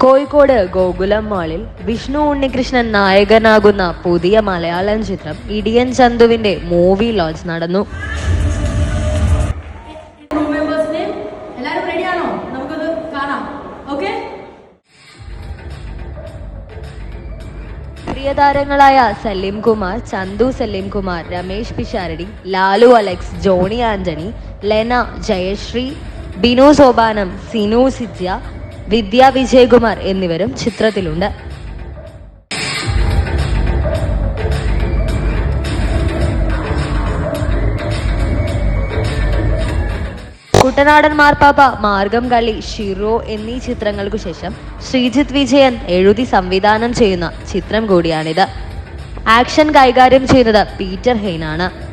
കോഴിക്കോട് ഗോകുലം മാളിൽ വിഷ്ണു ഉണ്ണികൃഷ്ണൻ നായകനാകുന്ന പുതിയ മലയാളം ചിത്രം ഇടിയൻ ചന്തുവിന്റെ മൂവി ലോഞ്ച് നടന്നു. പ്രിയതാരങ്ങളായ സലീം കുമാർ ചന്തു സലീം കുമാർ രമേശ് പിഷാരടി ലാലു അലക്സ് ജോണി ആന്റണി ലെന ജയശ്രീ ബിനു സോപാനം സിനു സിദ്യ വിദ്യ വിജയകുമാർ എന്നിവരും ചിത്രത്തിലുണ്ട്. കുട്ടനാടൻ മാർപ്പാപ്പ മാർഗം കളി ഷിറോ എന്നീ ചിത്രങ്ങൾക്കു ശേഷം ശ്രീജിത്ത് വിജയൻ എഴുതി സംവിധാനം ചെയ്യുന്ന ചിത്രം കൂടിയാണിത്. ആക്ഷൻ കൈകാര്യം ചെയ്യുന്നത് പീറ്റർ ഹെയ്നാണ്.